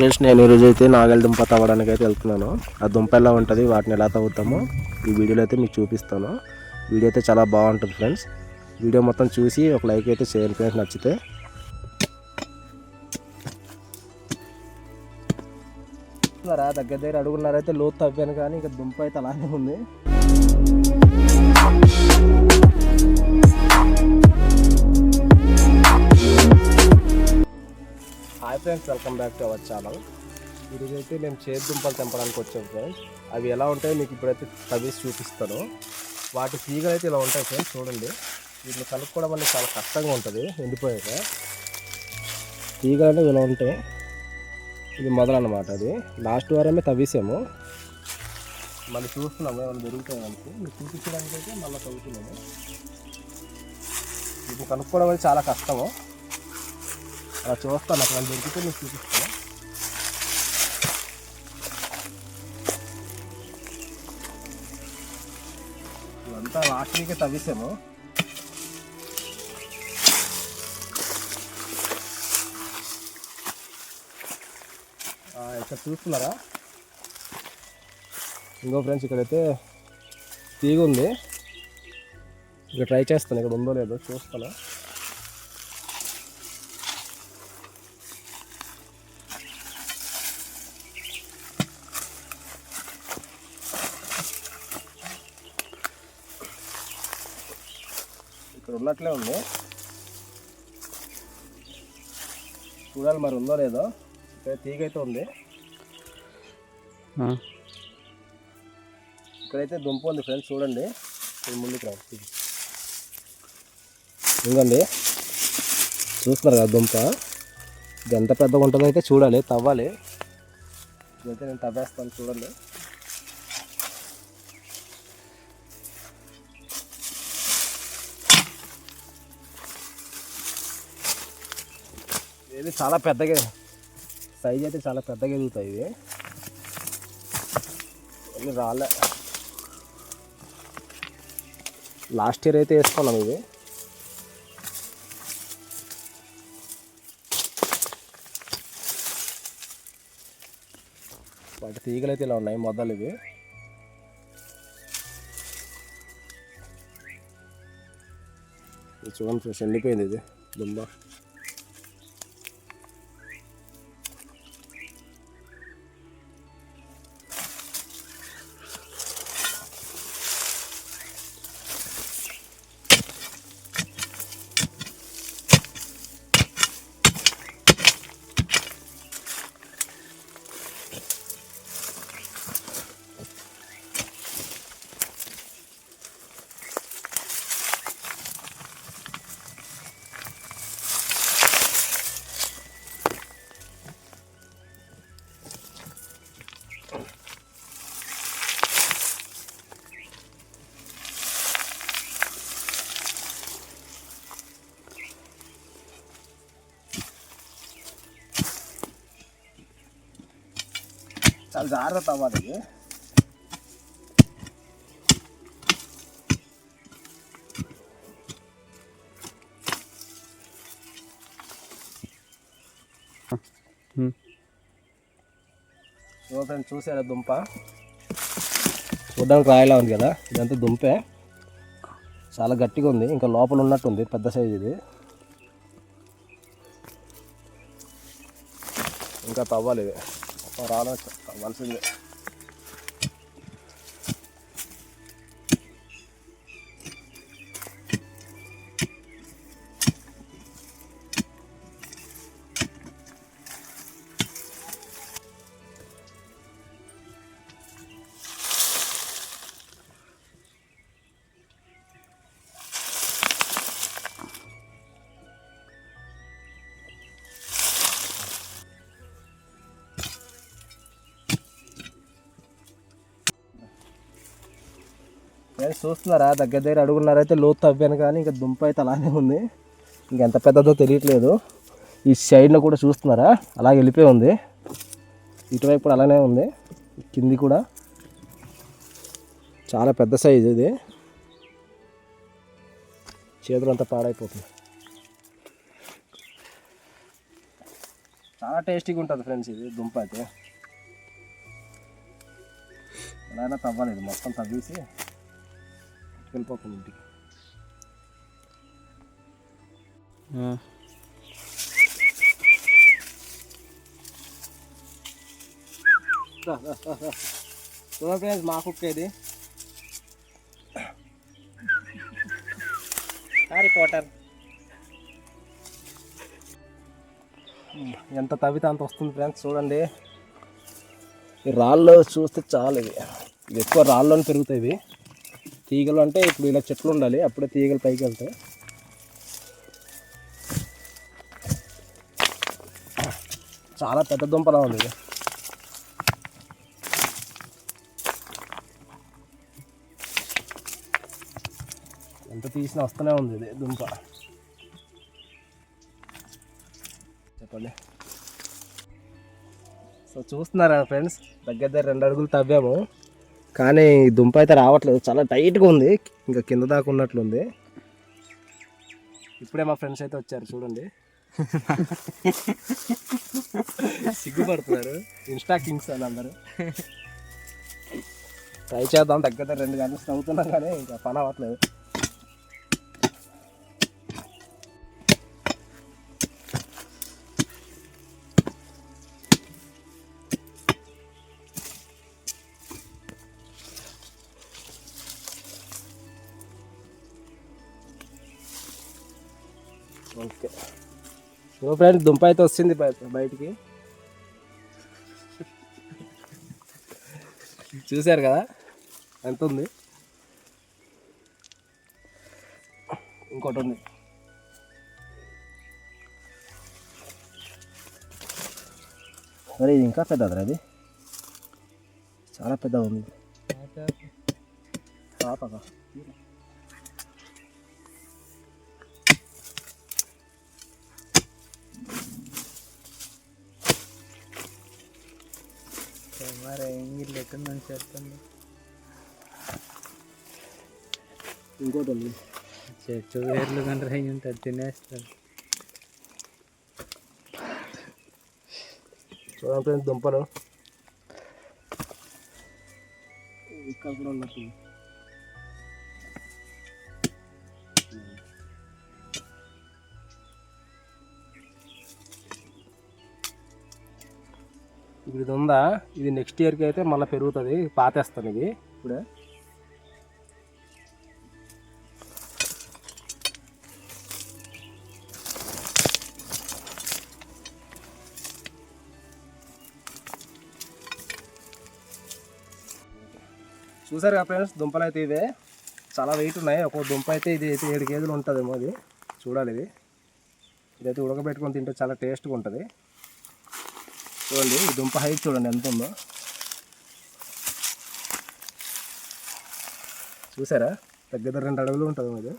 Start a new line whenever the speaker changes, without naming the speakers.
Friends నేను ఈరోజు అయితే నాగలి దుంప తవ్వడానికి అయితే వెళ్తున్నాను ఆ దుంప ఎలా ఉంటుంది వాటిని ఎలా తవ్వుతామో ఈ వీడియోలో అయితే మీకు చూపిస్తాను. వీడియో అయితే చాలా బాగుంటుంది ఫ్రెండ్స్. వీడియో మొత్తం చూసి ఒక లైక్ అయితే చేయండి ఫ్రెండ్స్ నచ్చితే. దగ్గర దగ్గర అడుగున్నారైతే లోతు తవ్వాను కానీ ఇంకా దుంప అయితే అలానే ఉంది. Hi friends welcome back to our channel ఈరోజైతే అయితే మేము చేతి దుంపలు తెంపడానికి వచ్చాను ఫ్రెండ్స్ అవి ఎలా ఉంటాయో మీకు ఇప్పుడైతే తవ్వేసి చూపిస్తాను. వాటి తీగలు అయితే ఇలా ఉంటాయి ఫ్రెండ్స్ చూడండి. వీటిని కలుపుకోవడం వల్ల చాలా కష్టంగా ఉంటుంది ఎండిపోయాక తీగలు అనేవి ఇలా ఉంటాయి. ఇది మొదలన్నమాట అది. లాస్ట్ వారమే తవ్వేసాము. మళ్ళీ చూస్తున్నాము ఏమైనా దొరుకుతాయి మనకి. మీకు చూపించడానికి అయితే మళ్ళీ తవ్వుతున్నాము ఇది కనుక్కోవడం అనేది చాలా కష్టము. అలా చూస్తాను అక్కడ దొరికితే మీకు చూపిస్తాను. ఇదంతా లాస్ట్ వీకే తవ్వేసాము ఇక్కడ చూస్తున్నారా? ఇంకో ఫ్రెండ్స్ ఇక్కడైతే తీగ ఉంది ఇక ట్రై చేస్తాను ఇక్కడ ఉందో లేదో చూస్తాను. ఇక్కడ ఉన్నట్లే ఉంది. చూడాలి మరి ఉందో లేదో. ఇక్కడ తీగ అయితే ఉంది. ఇక్కడైతే దుంప ఉంది ఫ్రెండ్స్ చూడండి. ముందుకు రా. ఇంకండి చూస్తున్నారు కదా దుంప? ఇది ఎంత పెద్దగా ఉంటుందో అయితే చూడాలి తవ్వాలి. ఇదైతే నేను తవ్వేస్తాను చూడండి. ఇది చాలా పెద్దగా సైజ్ అయితే చాలా పెద్దగా ఎదుగుతాయి ఇవి. రాలే. లాస్ట్ ఇయర్ అయితే వేసుకున్నాం ఇది వాటి తీగలు అయితే ఇలా ఉన్నాయి మొదలు ఇవి. చూడండి ఫ్రెండ్స్ ఎండిపోయింది ఇది దుంబ. చాలా జాగ్రత్త అవ్వాలి. ఫ్రెండ్స్ చూసారా దుంప? చూడడానికి రాయలా ఉంది కదా ఇదంతా దుంపే. చాలా గట్టిగా ఉంది ఇంకా లోపల ఉన్నట్టుంది పెద్ద సైజ్ ఇది. ఇంకా తవ్వాలి ఇది రాలే చూస్తున్నారా? దగ్గర దగ్గర అడుగున్నారైతే లోతు తవ్వాను కానీ ఇంకా దుంప అయితే అలానే ఉంది. ఇంకెంత పెద్దదో తెలియట్లేదు. ఈ సైడ్లో కూడా చూస్తున్నారా? అలా వెళ్ళిపోయి ఉంది. ఇటువైపు కూడా అలానే ఉంది. కింది కూడా. చాలా పెద్ద సైజు ఇది. చేతులు అంతా పాడైపోతుంది చాలా టేస్టీగా ఉంటుంది ఫ్రెండ్స్ ఇది దుంప అయితే. ఎలా అయినా తవ్వాలి మొత్తం తవ్వేసి. వెళ్ళిపోతుంది ఇంటికి ఫ్రెండ్స్ మా కుక్క ఇది. హ్యారీ పోటర్ ఎంత తవ్వితే అంత వస్తుంది ఫ్రెండ్స్ చూడండి. ఈ రాళ్ళు చూస్తే చాలు ఇవి ఇవి. ఎక్కువ రాళ్ళలోనే పెరుగుతాయి ఇవి. తీగలు అంటే ఇప్పుడు ఇలా చెట్లు ఉండాలి అప్పుడే తీగలు పైకి వెళ్తాయి. చాలా పెద్ద దుంపలా ఉంది ఇది. ఎంత తీసినా వస్తూనే ఉంది ఇది దుంప. చెప్పండి. సో చూస్తున్నారా ఫ్రెండ్స్? దగ్గర దగ్గర రెండు అడుగులు తవ్వాము. కానీ దుంప అయితే రావట్లేదు. చాలా టైట్గా ఉంది. ఇంకా కింద దాకా ఉన్నట్లుంది. ఇప్పుడే మా ఫ్రెండ్స్ అయితే వచ్చారు చూడండి. సిగ్గుపడుతున్నారు. ఇన్స్టా కింగ్స్ వాళ్ళు అందరు. ట్రై చేద్దాం దగ్గర రెండు గంటలు నవ్వుతున్నాం కానీ ఇంకా పని అవ్వట్లేదు. ఓకే. ఓ ఫ్రెండ్ దుంప అయితే వస్తుంది బయ- బయటికి. చూశారు కదా? ఎంత ఉంది? ఇంకోటి ఉంది. మరి ఇది ఇంకా పెద్దదిరా అది చాలా పెద్ద ఉంది. పాపగా
మరి ఇంగిల్ ఎట్టుందని చెప్తుంది
ఇంకోటి ఉంది
చెట్టు వేర్లు కానీ రై ఉంటుంది తినేస్తారు.
చూడండి దుంపలు. ఇక్కడ కూడా ఉన్నట్టు ఇప్పుడు ఇది ఉందా ఇది నెక్స్ట్ ఇయర్కి అయితే మళ్ళీ పెరుగుతుంది పాతేస్తాను ఇది. ఇప్పుడే. చూసారు కదా ఫ్రెండ్స్ దుంపలు అయితే ఇవే. చాలా వెయిట్ ఉన్నాయి. ఒక దుంప అయితే ఇది అయితే ఏడు కేజీలు ఉంటుందేమో అది. చూడాలి ఇది. ఇదైతే ఉడకబెట్టుకొని తింటే చాలా టేస్ట్గా ఉంటుంది. చూడండి ఈ దుంప హైట్ చూడండి ఎంత ఉందో. చూసారా? దగ్గర రెండు అడవులు ఉంటుంది ఇది.